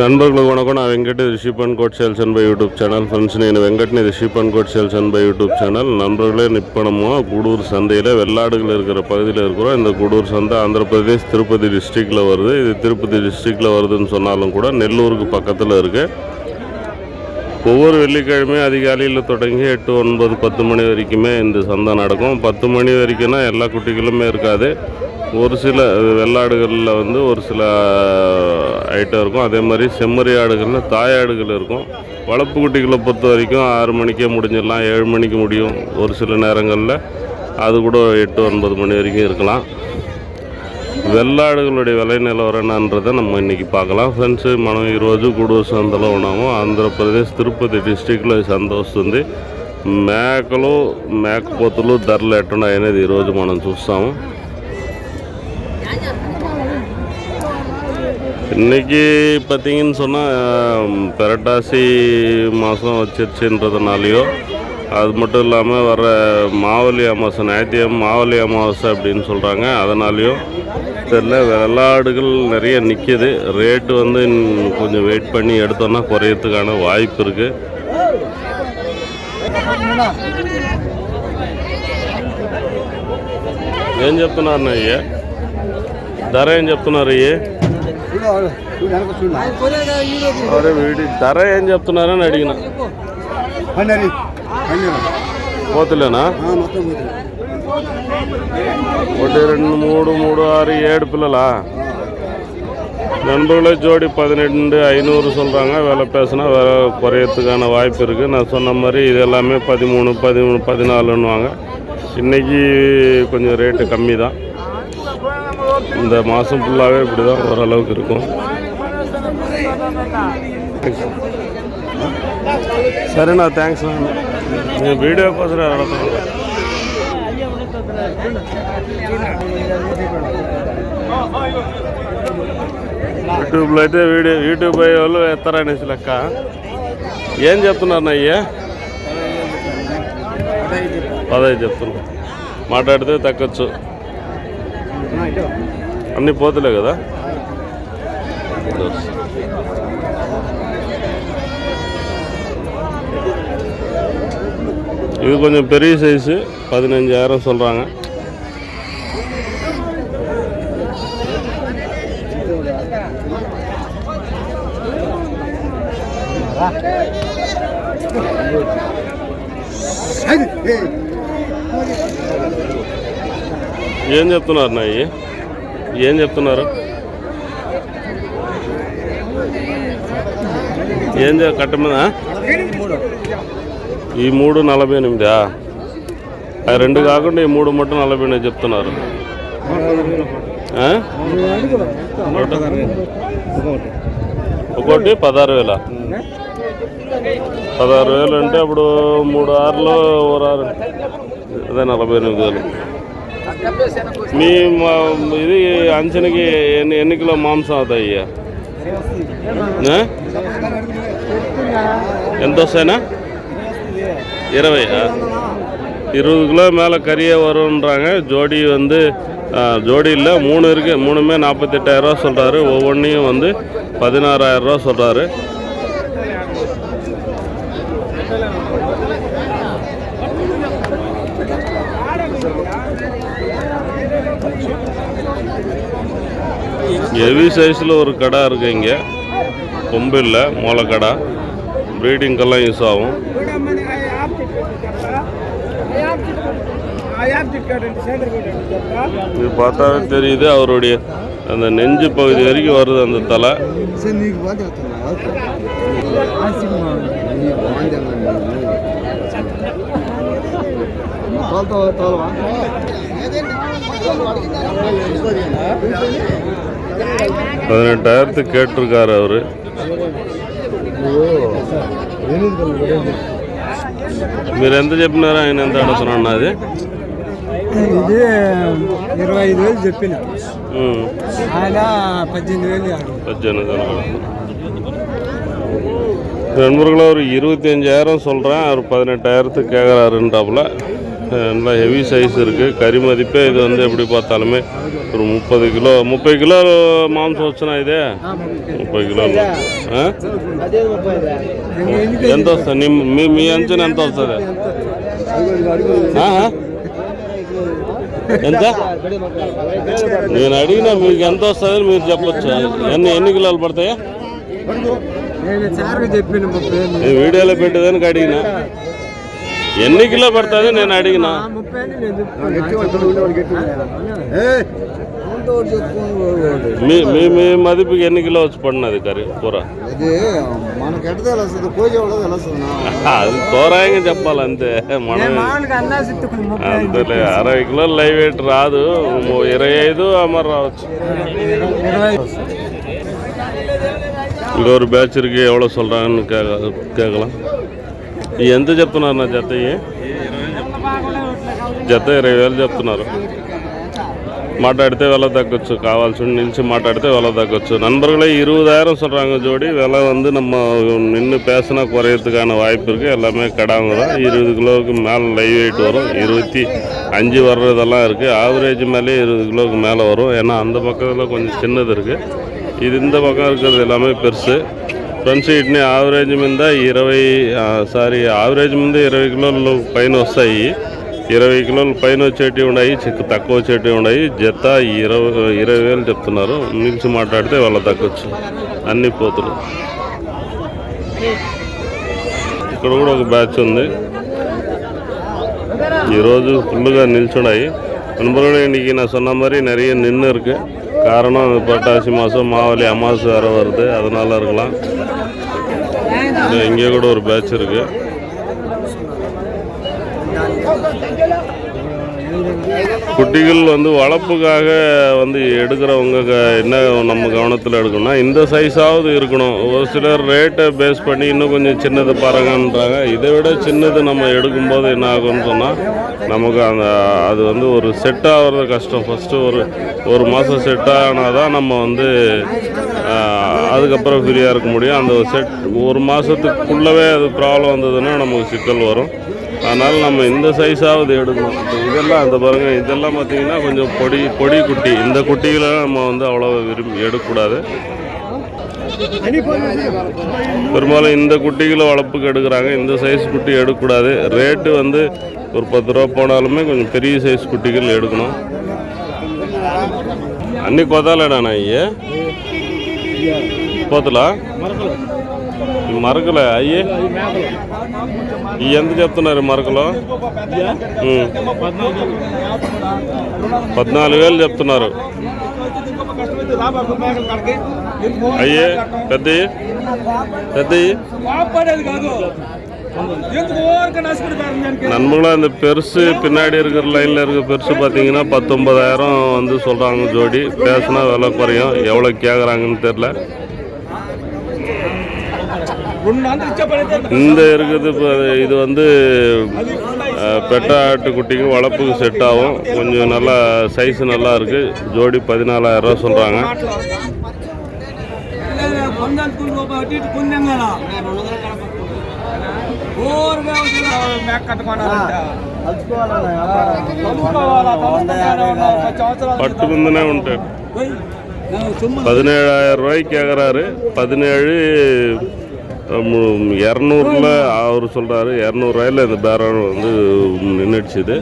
நண்பர்களுக்கு కొనకు నా వెంకట రిషిప్ and coat sales and buy YouTube channel friends నేను வெங்கட்னி ரிஷிப் and code sales and buy YouTube channel. நண்பர்களே நிப்பணமோ குடூர் சந்தையில் வெள்ளாடுகள் இருக்கிற பகுதியில் இருக்கிறோம். இந்த குடூர் சந்தை ஆந்திரப்பிரதேஷ் திருப்பதி டிஸ்ட்ரிக்டில் வருது. இது திருப்பதி டிஸ்ட்ரிக்டில் வருதுன்னு சொன்னாலும் கூட நெல்லூருக்கு பக்கத்தில் இருக்குது ஒவ்வொரு வெள்ளிக்கிழமையும் அதிகாலையில் தொடங்கி எட்டு ஒன்பது பத்து மணி வரைக்குமே இந்த சந்தை நடக்கும். பத்து மணி வரைக்கும்னா எல்லா குட்டிகளுமே இருக்காது. ஒரு சில வெள்ளாடுகளில் வந்து ஒரு சில ஹைட்டாக இருக்கும். அதே மாதிரி செம்மறி ஆடுகளில் தாயாடுகள் இருக்கும். வளர்ப்பு குட்டிகளை பொறுத்த வரைக்கும் ஆறு மணிக்கே முடிஞ்சிடலாம் ஏழு மணிக்கு முடியும் ஒரு சில நேரங்களில். அது கூட எட்டு ஒன்பது மணி வரைக்கும் இருக்கலாம். வெள்ளாடுகளுடைய விலை நிலவரம் என்னன்றதை நம்ம ఇన్నికి பார்க்கலாம். ఫ్రెండ్స్ మనం ఈరోజు గూడూరు సంతలో ఉన్నాము ఆంధ్రప్రదేశ్ తిరుపతి డిస్టిక్లో సంత వస్తుంది మేకలు మేకపోతులు ధరలు ఎట్టున్నాయనేది ఈరోజు మనం చూస్తాము இன்னைக்கு பார்த்தீங்கன்னு சொன்னால் பெரட்டாசி மாதம் வச்சிருச்சுன்றதுனாலையோ அது மட்டும் இல்லாமல் வர மாவலி அமாவாசை ஞாயிற்றுக்கிழமை மாவலி அமாவாசை அப்படின்னு சொல்கிறாங்க அதனாலையும் தெரில வெள்ளாடுகள் நிறைய நிற்கிது ரேட்டு வந்து இன்னும் கொஞ்சம் வெயிட் பண்ணி எடுத்தோன்னா குறையறதுக்கான வாய்ப்பு இருக்குது ఏం చెప్తున్నారు అయ్యే ధర ఏం చెప్తున్నారు అయ్యే అరే వీడి ధర ఏం చెప్తున్నారని అడిగిన. పోతులేనా? ఒకటి రెండు మూడు మూడు ఆరు ఏడు పిల్లలా? நண்பர்களே ஜோடி பதினெண்டு ஐநூறு சொல்கிறாங்க வேலை பேசினா பேசுனா குறையறதுக்கான வாய்ப்பு இருக்குது நான் சொன்ன மாதிரி இது எல்லாமே பதிமூணு பதிமூணு பதினாலுன்னுவாங்க இன்றைக்கி கொஞ்சம் ரேட்டு கம்மி தான் இந்த மாதம் ஃபுல்லாகவே இப்படி தான் ஓரளவுக்கு இருக்கும் సరేనా థ్యాంక్స్ నేను వీడియో కోసం అడుగుతున్నాను యూట్యూబ్లో అయితే వీడియో యూట్యూబ్ అయ్యే వాళ్ళు ఎత్తారనేసి లెక్క ఏం చెప్తున్నారు అయ్యా పదహైదు చెప్తున్నా మాట్లాడితే తగ్గచ్చు అన్నీ పోతులే కదా இது கொஞ்சம் பெரிய சைஸு பதினஞ்சாயிரம் சொல்கிறாங்க ఏం చెప్తున్నారు నా ఏం చెప్తున్నారు? ఏం చే- కట్ట మీద? ఈ మూడు నలభై ఎనిమిదా? ఆ రెండు కాకుండా ఈ మూడు మొట్ట నలభై ఎనిమిది చెప్తున్నారు. ఒకటి పదహారు వేల. పదహారు వేలు అంటే అప్పుడు మూడు ఆరులో ఓ ఆరు అదే నలభై ఎనిమిది వేలు. మీ మా- ఇది అంచనకి ఎన్ని ఎన్ని కిలో మాంసం అవుతాయి ఆ? ఎంత వస్తాయినా இருபது இருபது கிலோ மேலே கறியே வரும்ன்றாங்க ஜோடி வந்து ஆ, ஜோடி இல்லை மூணு இருக்குது மூணுமே நாற்பத்தெட்டாயிரரூவா சொல்கிறாரு ஒவ்வொன்றையும் வந்து பதினாறாயிரரூவா சொல்கிறாரு ஹெவி சைஸில் ஒரு கடை இருக்கு இங்கே. கொம்பு இல்லை மூளை கடை. ப்ரீடிங்கெல்லாம் யூஸ் ஆகும். இது பார்த்தாவே தெரியுது அவருடைய அந்த நெஞ்சு பகுதி வரைக்கும் வருது அந்த தலை. பதினெட்டாயிரத்துக்கு கேட்டிருக்காரு அவரு మీరు ఎంత చెప్పినారో ఆయన ఎంత అడుగుతున్నా అది ఇది ఇరవై ఐదు వేలు చెప్పిన ఉమ్, ఆయన పద్దెనిమిది వేలు ఆడు பஜ்ஜனுக்கு நண்பர்களே ஒரு இருபத்தஞ்சாயிரம் சொல்கிறேன் அவர் பதினெட்டாயிரத்துக்கு கேட்குறாருன்றாப்புல நல்லா ஹெவி சைஸ் இருக்குது கறி மதிப்பே இது வந்து எப்படி பார்த்தாலுமே ஒரு முப்பது கிலோ ముప్పై కిలో మాంసం వచ్చినా ఇదే ముప్పై కిలోలు ఆ? ఎంత వస్తుంది నీ- మీ మీ అంచనా ఎంత వస్తుంది ఆహా? ఎంత నేను అడిగినా మీకు ఎంత వస్తుంది మీరు చెప్పొచ్చు ఎన్ని ఎన్ని కిలోలు పడతాయా నేను సార్కి చెప్పిన ముప్పై ఏళ్ళు. నేను వీడియోలో పెట్టేదానికి అడిగినా ఎన్ని కిలో పడుతుంది నేను అడిగినా ఆ ముప్పై అని నేను చెప్తున్నా. మీ మీ మీ మదిపుకి ఎన్ని కిలో వచ్చి పడినది కర్రీ కూర ఇది మనకి ఎట్ట తెలుస్తుంది కోసేవాళ్ళు తెలుస్తుంది అది తోరాయంగా చెప్పాలి అంతే నేను మనం మామూలుగా అన్నాసి ఎత్తుకుని ముప్పై ఐదు. అంతేలే అరవై కిలోలు లైవ్ వెయిట్ రాదు ఓ ఇరవై ఐదు అమర్ రావచ్చు ఇరవై ఇంకో ஒரு பேட்சருக்கு எவ்வளோ சொல்கிறாங்கன்னு கேட்க கேட்கலாம் ఇవి ఎంత చెప్తున్నారు నా జత ఇవి జత ఇరవై వేలు చెప్తున్నారు மாட்டாடித்தே விலை தக்கச்சு காவால்சுன்னு நினச்சி மாட்டாடித்தே விலை தக்கச்சு நண்பர்களே இருபதாயிரம் சொல்கிறாங்க ஜோடி விலை வந்து நம்ம நின்று பேசினா குறையறதுக்கான வாய்ப்பு இருக்குது எல்லாமே கடாங்க தான் இருபது கிலோவுக்கு மேலே லைவ் வெயிட் வரும் இருபத்தி அஞ்சு வர்றதெல்லாம் இருக்குது ஆவரேஜ் மேலே இருபது கிலோவுக்கு மேலே வரும் ஏன்னா அந்த பக்கத்தில் கொஞ்சம் சின்னது இருக்குது ఇది ఇంత పక్కన இருக்கிறது எல்லாமே பெருசு ఫ్రంట్ సీట్ని ఆవరేజ్ మీద ఇరవై సారీ ఆవరేజ్ మీద ఇరవై కిలోలు పైన వస్తాయి ఇరవై కిలోలు పైన వచ్చేటివి ఉన్నాయి చిక్కు తక్కువ వచ్చేటివి ఉన్నాయి జత ఇరవై ఇరవై వేలు చెప్తున్నారు నిలిచి మాట్లాడితే వాళ్ళ తగ్గొచ్చు అన్ని పోతులు ఇక్కడ కూడా ఒక బ్యాచ్ ఉంది ఈరోజు ఫుల్గా నిల్చున్నాయి நண்பர்களே இன்னைக்கு நான் சொன்ன மாதிரி நிறைய நின்று இருக்கு காரணம் இது புரட்டாசி மாதம் மாவலி அமாவாசை வேறு வருது அதனால இருக்கலாம். இது இங்கே கூட ஒரு பேட்ச் இருக்குது குட்டிகள் வந்து வளர்ப்புக்காக வந்து எடுக்கிறவங்க க- என்ன நம்ம கவனத்தில் எடுக்கணும்னா இந்த சைஸாவது இருக்கணும். ஒரு சிலர் ரேட்டை பேஸ் பண்ணி இன்னும் கொஞ்சம் சின்னது பாருங்கன்றாங்க. இதை விட சின்னது நம்ம எடுக்கும்போது என்ன ஆகும்னு சொன்னால் நமக்கு அந்த அது வந்து ஒரு செட் ஆகிறது கஷ்டம். ஃபஸ்ட்டு ஒரு ஒரு மாதம் செட் ஆனால் தான் நம்ம வந்து அதுக்கப்புறம் ஃப்ரீயாக இருக்க முடியும். அந்த செட் ஒரு மாதத்துக்குள்ளவே அது ப்ராப்ளம் வந்ததுன்னா நமக்கு சிக்கல் வரும். அதனால் நம்ம இந்த சைஸாவது எடுக்கணும் இப்போ இதெல்லாம் அந்த பாருங்கள் இதெல்லாம் பார்த்தீங்கன்னா கொஞ்சம் பொடி பொடி குட்டி இந்த குட்டிகளை நம்ம வந்து அவ்வளோ விரும்பி எடுக்கக்கூடாது பெரும்பாலும் இந்த குட்டிகளை வளர்ப்புக்கு எடுக்கிறாங்க இந்த சைஸ் குட்டி எடுக்கக்கூடாது ரேட்டு வந்து ஒரு பத்து ரூபா போனாலுமே கொஞ்சம் பெரிய சைஸ் குட்டிகள் எடுக்கணும் అన్ని కొదాలేనా అయ్యే పోతులా ఈ మరకలే అయ్యి ఇవి ఎంత చెప్తున్నారు ఈ మరకలు ఉం. పద్నాలుగు వేలు చెప్తున్నారు అయ్యే పెద్దవి పెద్దవి சாப்பாடு காது எதுக்கு ஓர்க்க நசுக்கிட்டு பாருங்க நண்பர்களா இந்த பெருசு பின்னாடி இருக்கிற லைனில் இருக்க பெருசு பார்த்தீங்கன்னா பத்தொன்பதாயிரம் வந்து சொல்கிறாங்க ஜோடி பேசினா விலை குறையும் எவ்வளோ கேட்குறாங்கன்னு தெரில ஒன்னு வந்து இச்சப்படுத்த இந்த இருக்குது இப்போ இது வந்து அஹ், பெட்ட ஆட்டுக்குட்டிக்கு வளர்ப்புக்கு செட் ஆகும் கொஞ்சம் நல்லா சைஸ் நல்லா இருக்குது ஜோடி பதினாலாயிரம் ரூபா சொல்கிறாங்க పొందాలనుకుని రూపాయి అటు ఇటు పుణ్యం కదా ఓరుగా இரநூறுல அவர் சொல்கிறாரு இரநூறுவாயில் இந்த பேரம் வந்து நின்றுடுச்சுது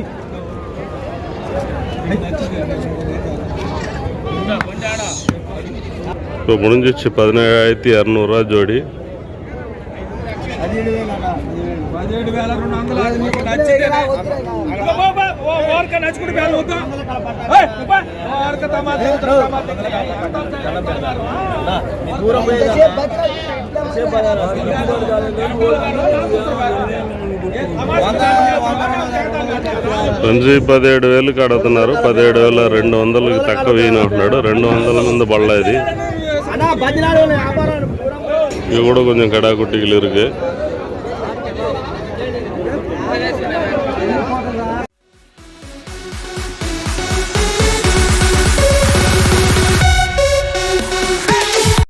இப்போ முடிஞ்சிச்சு பதினேழாயிரத்தி இரநூறுவா ஜோடி. దూరం నుంచి పదిహేడు వేలు కడుతున్నారు. పదిహేడు వేల రెండు వందలకి తక్కువ వేయని రెండు వందల ముందు బళ్ళ ఇది. ఇవి కూడా కొంచెం కడాకుట్టికలు ఇరుకు.